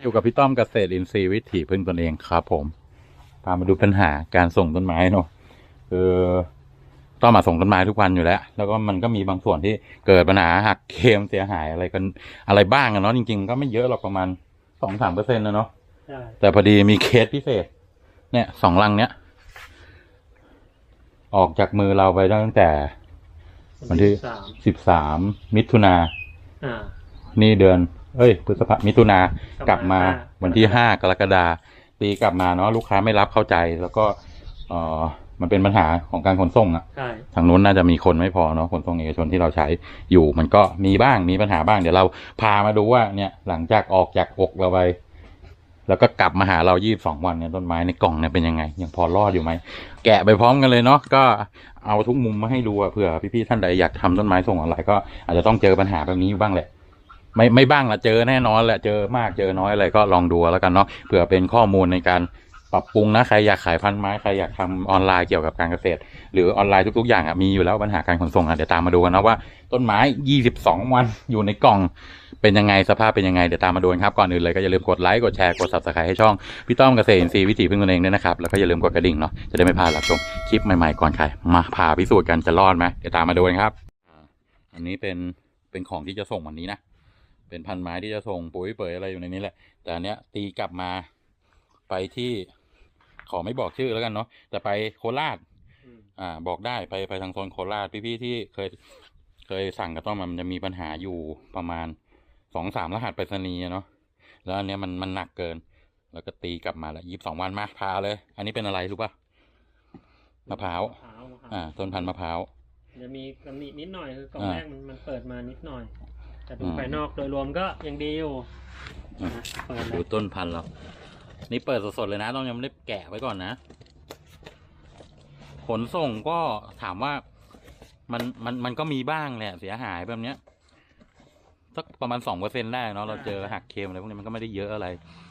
อยู่กับพี่ต้อมเกษตรอินทรีย์วิถีพึ่งตนเองครับผมพามาดูปัญหาการส่งต้นไม้เนาะคือต้อมมาส่งต้นไม้ทุกวันอยู่แล้ว แล้วก็มันก็มีบางส่วนที่เกิดปัญหาหักเคมเสียหายอะไรกันอะไรบ้างอะเนาะจริงๆ ก็ไม่เยอะหรอกประมาณสองสามเปอร์เซ็นต์นะเนาะใช่แต่พอดีมีเคสพิเศษ เนี่ยสองลังเนี้ย ออกจากมือเราไปตั้งแต่ วันที่สามสิบสามมิถุนาอ่านี่เดือน เอ้ยพฤษภามิถุนากกลัลับบมามาห้าวันที่ห้ากรกฎาตีกลับมาเนาะลูกค้าไม่รับเข้าใจแล้วก็เออมันเป็นปัญหาของการขนส่งอะใช่ทางนู้นน่าจะมีคนไม่พอเนาะขนส่งเอกชนที่เราใช้อยู่ มันก็มีบ้างมีปัญหาบ้างเดี๋ยวเราพามาดูว่าเนี่ยหลังจากออกจากอกเราไปแล้วก็กลับมาหาเรายี่บสองวันเนี่ยต้นไม้ในกล่องเนี่ยเป็นยังไง ยังพอรอดอยู่ไหม แกะไปพร้อมกันเลยเนาะก็เอาทุกมุมมาให้ดูอะเผื่อพี่ๆท่านใดอยากทำต้นไม้ส่งออนไลน์ก็อาจจะต้องเจอปัญหาแบบนี้อยู่บ้างแหละ ไม่ไม่บ้างละเจอแน่นอนแหละเจอมากเจอน้อยอะไรก็ลองดูแล้วกันเนาะเผื่อเป็นข้อมูลในการปรับปรุงนะใครอยากขายพันไม้ใครอยากทำออนไลน์เกี่ยวกับการเกษตร หรือออนไลน์ทุกๆอย่างอะมีอยู่แล้วปัญหาการขนส่งอะเดี๋ยวตามมาดูกันนะว่าต้นไม้ 22 วันอยู่ในกล่องเป็นยังไงสภาพเป็นยังไงเดี๋ยวตามมาดูกันครับก่อนอื่นเลยก็อย่าลืมกดไลค์กดแชร์กด subscribe ให้ช่องพี่ต้อมเกษตรอินทรีย์วิถีพึ่งตนเองด้วยนะครับแล้วก็อย่าลืมกดกระดิ่งเนาะจะได้ไม่พลาดรับชมคลิปใหม่ๆก่อนใครมาพาพิสูจน์กันจะรอดไหมเดี๋ยวตามมาดูกันครับ อันนี้เป็นเป็นของที่จะส่งวันนี้นะ เป็นพันไม้ที่จะส่งปุ๋ยเปยอะไรอยู่ในนี้แหละ แต่อันเนี้ยตีกลับมาไปที่ขอไม่บอกชื่อแล้วกันเนาะแต่ไปโคราชอืมอ่า บอกได้ไปไปทางโซนโคราชพี่ๆที่เคยเคยสั่งกับต้อมมันจะมีปัญหาอยู่ประมาณสองสามรหัสไปรษณีย์อะเนาะแล้วอันเนี้ยมันมันหนักเกิน แล้วก็ตีกลับมาละยี่สิบสองวันมาพาเลย อันนี้เป็นอะไรรู้ป่ะมะพร้าวมะพร้าวมะพร้าวอ่าต้นพันธุ์มะพร้าวจะมีตำหนินิดหน่อยคือกล่องอ่าแรกมันมันเปิดมานิดหน่อย แต่ดูอืมภายนอกโดยรวมก็ยังดีอยู่อะนะเปิดเลดูยต้นพันธุ์เรา นี่เปิดสดๆเลยนะ ต้องยังไม่ได้แกะไว้ก่อนนะ ขนส่งก็ถามว่ามันมันมันก็มีบ้างแหละเสียหายแบบเนี้ยสักประมาณสองเปอร์เซ็นต์ได้เนาะเราเจอหักเคมอะไรพวกนี้มันก็ไม่ได้เยอะอะไร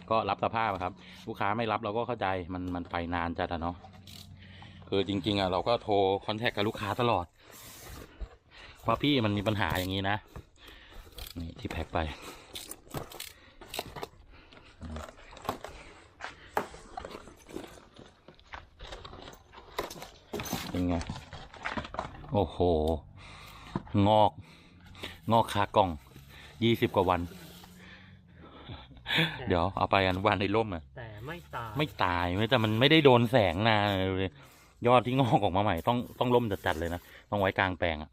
ก็รับสภาพอะครับ ลูกค้าไม่รับเราก็เข้าใจมันมันไปนานจัดอะเนาะคือจริง ๆอะเราก็โทรคอนแทคกับลูกค้าตลอดว่าพี่มันมีปัญหาอย่างนี้นะ นี่ที่แพ็คไปเป็นไง โอ้โห งอก งอกคากล่องยี่สิบกว่าวัน เดี๋ยวเอาไปอนุบาลในร่มอะแต่ไม่ตาย ไม่ตายไม่แต่มันไม่ได้โดนแสงนานเลยยอดที่งอกออกมาใหม่ต้องต้องร่มจัดๆเลยนะ ต้องไว้กลางแปลงอะ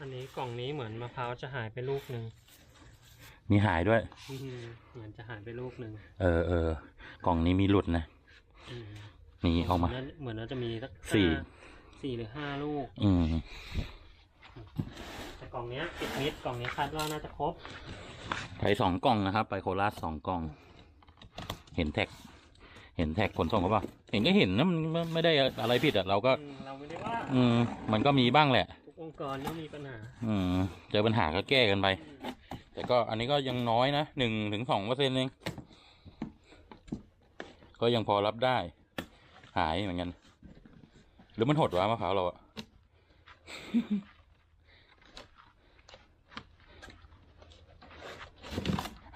อันนี้กล่องนี้เหมือนมะพร้าวจะหายไปลูกหนึ่งมีหายด้วย อื้อหือเหมือนจะหายไปลูกหนึ่งเออเออกล่องนี้มีหลุดนะอืมนี่ออกมาเหนเหมือนว่าจะมีสักสี่ ห้าสี่หรือห้าลูก อืม แต่กล่องเนี้ยปิดมิดกล่องเนี้ยคาดว่าน่าจะครบ ไปสองกล่องนะครับ ไปโคราชสองกล่อง เห็นแท็ก เห็นแท็กขนส่งเขาเปล่าเห็นก็เห็นนะมันมันไม่ได้อะไรผิดอะเราก็ อืมเราไม่ได้ว่า อืมมันก็มีบ้างแหละทุก องค์กรย่อมมีปัญหา อืมเจอปัญหาก็แก้กันไป แต่ก็อันนี้ก็ยังน้อยนะหนึ่งถึงสองเปอร์เซ็นต์เอง ก็ยังพอรับได้ หายเหมือนกัน หรือมันหดวะมะพร้าวเราอะ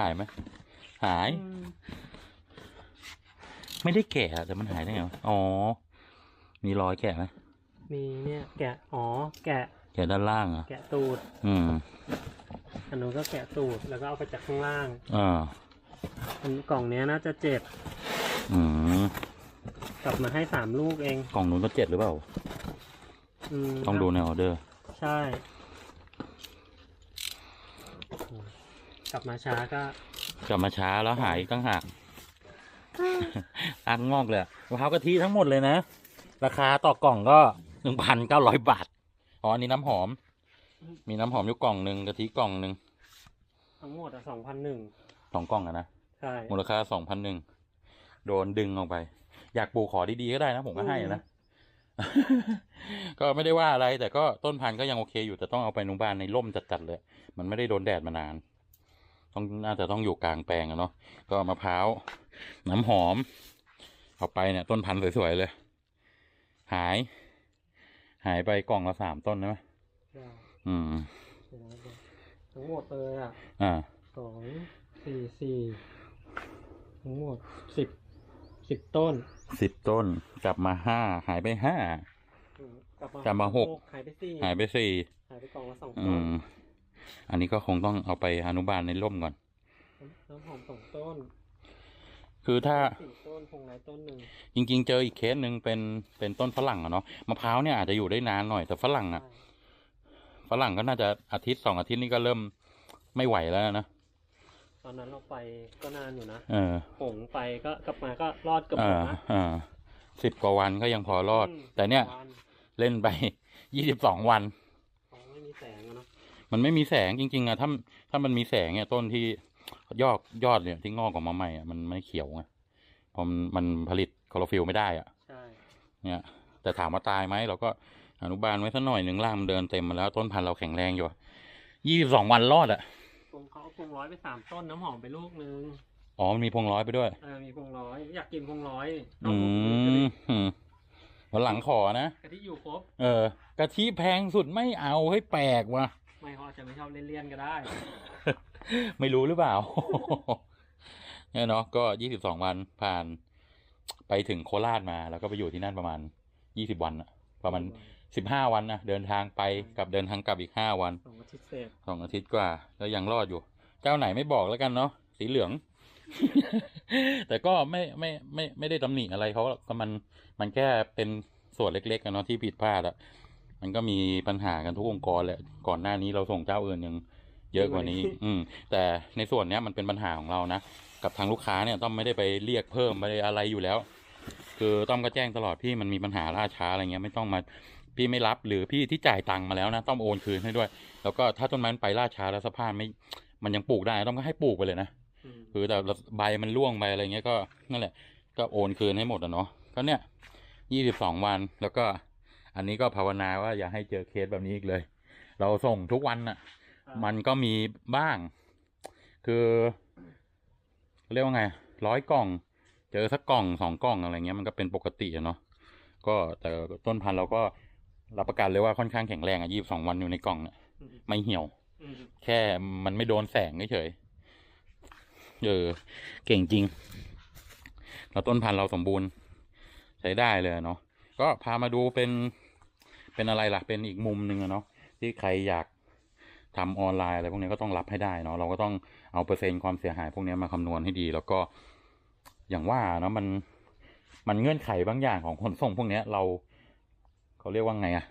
หายไหมหาย ไม่ได้แกะอะแต่มันหายได้ไงวะอ๋อ มีรอยแกะไหมมีเนี่ยแกะ อ๋อ แกะ แกะด้านล่างอะแกะตูด อืมอันนู้นก็แกะตูดแล้วก็เอาไปจากข้างล่างอ่าอันกล่องเนี้ยน่าจะเจ็บอืมกลับมาให้สามลูกเอง กล่องนู้นก็เจ็ดหรือเปล่า อืมต้องดูในออเดอร์ ใช่ กลับมาช้าก็ กลับมาช้าแล้วหายอีกตั้งหากอักงอกเลยอะมะพร้าวกะทิทั้งหมดเลยนะ ราคาต่อกล่องก็หนึ่งพันเก้าร้อยบาท อ๋ออันนี้น้ำหอม มีน้ำหอมอยู่กล่องหนึ่งกะทิกล่องหนึ่งทั้งหมดอะสองพันหนึ่งสองกล่องอะนะใช่มูลค่าสองพันหนึ่งโดนดึงออกไป อยากปลูกขอดีๆก็ได้นะผมก็ให้นะ ก็ไม่ได้ว่าอะไร แต่ก็ต้นพันธุ์ก็ยังโอเคอยู่แต่ต้องเอาไปนุบานในร่มจัดๆเลย มันไม่ได้โดนแดดมานาน ต้องน่าจะต้องอยู่กลางแปลงอะเนาะก็มะพร้าวน้ำหอม เอาไปเนี่ย ต้นพันธุ์สวยๆเลย หาย หายไปกล่องละสามต้นใช่ไหมใช่อืมทั้งหมดเลยอะอ่าสองสี่สี่ทั้งหมดสิบสิบต้นสิบต้น กลับมาห้าหายไปห้าอืมกลับมากลับมาหกหายไปสี่หายไปสี่หายไปกล่องละสองอืต้นมอันนี้ก็คงต้องเอาไปอนุบาลในร่มก่อนน้ำหอมสองต้น คือถ้าสี่ต้นพงไม้ต้นหนึ่งจริง ๆ เจออีกเคสหนึ่งเป็นเป็นต้นฝรั่งอะเนาะมะพร้าวเนี่ยอาจจะอยู่ได้นานหน่อยแต่ฝรั่งอะใช่ฝรั่งก็น่าจะอาทิตย์สองอาทิตย์นี่ก็เริ่มไม่ไหวแล้วนะตอนนั้นเราไปก็นานอยู่นะเออผงไปก็กลับมาก็รอดเกือบเอหมดอนะเออสิบกว่าวันก็ยังพอรอดมแต่เนี่ยวันเล่นไปยี่สิบสองวันของไม่มีแสงอะเนาะมันไม่มีแสงจริง ๆอะถ้าถ้ามันมีแสงเนี่ยต้นที่ ยอดยอดเนี่ยที่งอกออกมาใหม่อะมันไม่เขียวไงเพราะมันมันผลิตคลอโรฟิลไม่ได้อะใช่เนี่ยแต่ถามว่าตายไหมเราก็อนุบาลไว้สักหน่อยหนึ่งล่างมันเดินเต็มมาแล้วต้นพันธุ์เราแข็งแรงอยู่ยี่สิบสองวันรอดอะพงเขาเอาพงร้อยไปสามต้นน้ำหอมไปลูกนึงอ๋อมันมีพวงร้อยไปด้วยเออมีพงร้อยอยากกินพงร้อยอืเอามอืมวันหลังขอนะกะทิอยู่ครบ เออ กะทิแพงสุดไม่เอาให้แปลกว่ะไม่เขาอา จจะไม่ชอบเลี่ยนๆก็ได้ ไม่รู้หรือเปล่า เนี่ยเนาะก็ยี่สิบสองวันผ่าน ไปถึงโคราชมา แล้วก็ไปอยู่ที่นั่นประมาณยี่สิบวันอะประมาณสิบห้าวันนะเดินทางไปกับเดินทางกลับอีกห้าวันสองอาทิตย์เศษสองอาทิตย์กว่า แล้วยังรอดอยู่ เจ้าไหนไม่บอกแล้วกันเนาะสีเหลือง แต่ก็ไม่ไม่ไม่ไม่ได้ตำหนิอะไรเขาหรอกก็มันมันแค่เป็นส่วนเล็กๆอะเนาะที่ผิดพลาดอะ มันก็มีปัญหากันทุกองค์กรแหละก่อนหน้านี้เราส่งเจ้าอื่นยังเยอะกว่านี้ อืม แต่ในส่วนเนี้ยมันเป็นปัญหาของเรานะกับทางลูกค้าเนี่ยต้องไม่ได้ไปเรียกเพิ่มไม่ได้อะไรอยู่แล้ว คือต้อมก็แจ้งตลอดพี่มันมีปัญหาล่าช้าอะไรเงี้ยไม่ต้องมาพี่ไม่รับหรือพี่ที่จ่ายตังค์มาแล้วนะต้องโอนคืนให้ด้วย แล้วก็ถ้าต้นไม้มันไปล่าช้าแล้วสภาพไม่มันยังปลูกได้ต้องก็ให้ปลูกไปเลยนะอืมคือแต่ใบมันร่วงไปอะไรเงี้ยก็นั่นแหละ ก็โอนคืนให้หมดอะเนาะก็เนี่ยยี่สิบสองวันแล้วก็ อันนี้ก็ภาวนาว่าอย่าให้เจอเคสแบบนี้อีกเลย เราส่งทุกวันอะมันก็มีบ้าง คือเรียกว่าไงร้อยกล่อง เจอสักกล่องสองกล่องอะไรเงี้ยมันก็เป็นปกติอะเนาะก็แต่ต้นพันธุ์เราก็รับประกันเลยว่าค่อนข้างแข็งแรงอะยี่สิบสองวันอยู่ในกล่องเนี่ยอืมไม่เหี่ยวอืมแค่มันไม่โดนแสงเฉยๆเออเก่งจริงแล้วต้นพันธุ์เราสมบูรณ์ ใช้ได้เลยเนาะก็พามาดูเป็น เป็นอะไรล่ะเป็นอีกมุมหนึ่งอะเนาะที่ใครอยากทำออนไลน์อะไรพวกนี้ก็ต้องรับให้ได้เนาะเราก็ต้องเอาเปอร์เซ็นต์ความเสียหายพวกนี้มาคำนวณให้ดี แล้วก็อย่างว่าเนาะมันมันเงื่อนไขบางอย่างของขนส่งพวกเนี้ยเราเขาเรียกว่าไงอะ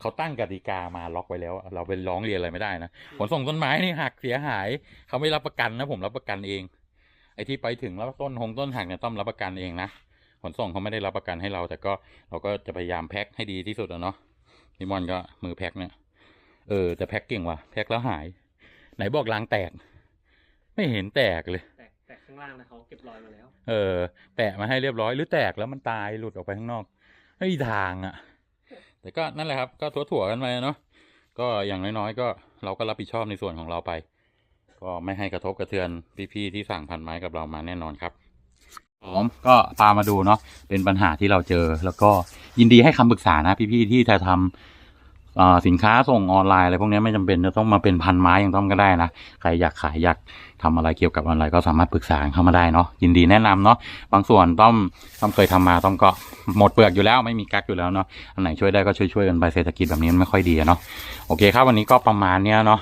เขาตั้งกติกามาล็อกไว้แล้ว เราไปร้องเรียนอะไรไม่ได้นะขนส่งต้นไม้นี่หักเสียหาย เขาไม่รับประกันนะผมรับประกันเอง ไอ้ที่ไปถึงแล้วต้นหงต้นหักเนี่ยต้องรับประกันเองนะ ขนส่งเขาไม่ได้รับประกันให้เรา แต่ก็เราก็จะพยายามแพ็คให้ดีที่สุดอะเนาะพี่มอนก็มือแพ็คเนี่ยเออแต่แพ็คเก่งว่ะแพ็คแล้วหาย ไหนบอกล้างแตก ไม่เห็นแตกเลย แตกแตกข้างล่างนะเขาเก็บรอยมาแล้ว เออ แปะมาให้เรียบร้อยหรือแตกแล้วมันตายหลุดออกไปข้างนอกไม่มีทางอะ่ะ แต่ก็นั่นแหละครับ ก็ถั่วๆกันไปเนาะก็อย่างน้อยๆก็เราก็รับผิดชอบในส่วนของเราไป ก็ไม่ให้กระทบกระเทือนพี่ๆที่สั่งพันไม้กับเรามาแน่นอนครับ ผมก็พามาดูเนาะเป็นปัญหาที่เราเจอ แล้วก็ยินดีให้คำปรึกษานะพี่ๆที่จะทำอ่าสินค้าส่งออนไลน์อะไรพวกนี้ไม่จำเป็นจะต้องมาเป็นพันไม้อย่างต้องก็ได้นะใครอยากขายอยากทำอะไรเกี่ยวกับออนไลน์ก็สามารถปรึกษาเข้ามาได้เนาะยินดีแนะนำเนาะบางส่วนต้องต้องเคยทำมาต้องก็หมดเปลือกอยู่แล้วไม่มีกักอยู่แล้วเนาะอันไหนช่วยได้ก็ช่วยๆกันไปเศรษฐกิจแบบนี้มันไม่ค่อยดีเนาะโอเคครับวันนี้ก็ประมาณเนี้ยเนาะ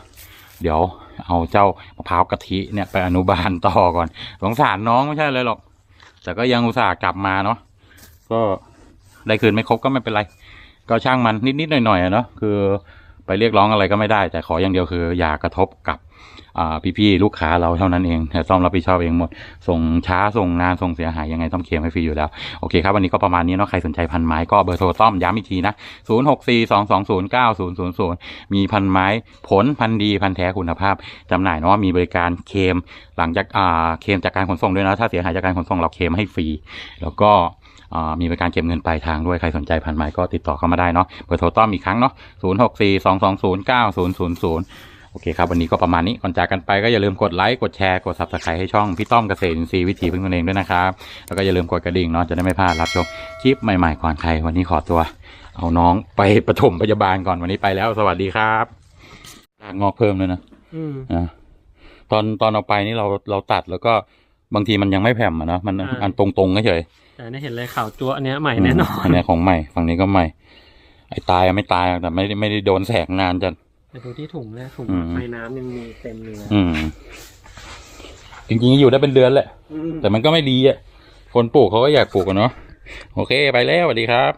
เดี๋ยวเอาเจ้ามะพร้าวกะทิเนี่ยไปอนุบาลต่อก่อนสงสารน้องไม่ใช่เลยหรอก แต่ก็ยังอุตส่าห์กลับมาเนาะก็ได้คืนไม่ครบก็ไม่เป็นไร ก็ช่างมันนิดๆหน่อยๆเนาะคือไปเรียกร้องอะไรก็ไม่ได้ แต่ขออย่างเดียวคือ อย่ากระทบกับ พี่ๆลูกค้าเราเท่านั้นเองแต่ซ่อมรับผิดชอบเองหมด ส่งช้าส่งนานส่งเสียหายยังไงต้องเคลมให้ฟรีอยู่แล้ว โอเคครับวันนี้ก็ประมาณนี้เนาะใครสนใจพันไม้ก็เบอร์โทรต้อมย้ำอีกทีนะ0 6 4 2 2 0 9 0 0 0มีพันไม้ผลพันดีพันแท้คุณภาพจำหน่ายเนาะมีบริการเคลมหลังจากอ่าเคลมจากการขนส่งด้วยนะถ้าเสียหายจากการขนส่งเราเคลมให้ฟรี แล้วก็มีบริการเก็บเงินปลายทางด้วย ใครสนใจพันไม้ก็ติดต่อเข้ามาได้เนาะเบอร์โทรต้อมอีกครั้งเนาะ 0 6 4 2 2 0 9 0 0 0 โอเคครับวันนี้ก็ประมาณนี้ก่อนจากกันไปก็อย่าลืมกดไลค์กดแชร์กด subscribe ให้ช่องพี่ต้อมเกษตรอินทรีย์วิถีพึ่งตนเองด้วยนะครับแล้วก็อย่าลืมกดกระดิ่งเนาะจะได้ไม่พลาดรับชมคลิปใหม่ๆก่อนใครวันนี้ขอตัว เอาน้องไปปฐมพยาบาลก่อนวันนี้ไปแล้ว สวัสดีครับรากงอกเพิ่มเลยนะอืมอะตอนตอนเอาไปนี่เราเราตัดแล้วก็บางทีมันยังไม่แผ่มอะเนาะมันอ่า อันตรงๆก็เฉยแต่เนี่ยเห็นเลยขาวจั๊วอันเนี้ยใหม่แน่นอน อันเนี้ยของใหม่ฝั่งนี้ก็ใหม่ ไอ้ตายอะไม่ตายแต่ไม่ได้ไม่ได้โดนแสงนานจะ ไปดูที่ถุงเลยถุงอืมไฟน้ำยังมีเต็มเลยนะอืม จริงๆ อยู่ได้เป็นเดือนแหละ อืม แต่มันก็ไม่ดีอะ คนปลูกเขาก็อยากปลูกกันเนาะ โอเค ไปแล้วสวัสดีครับ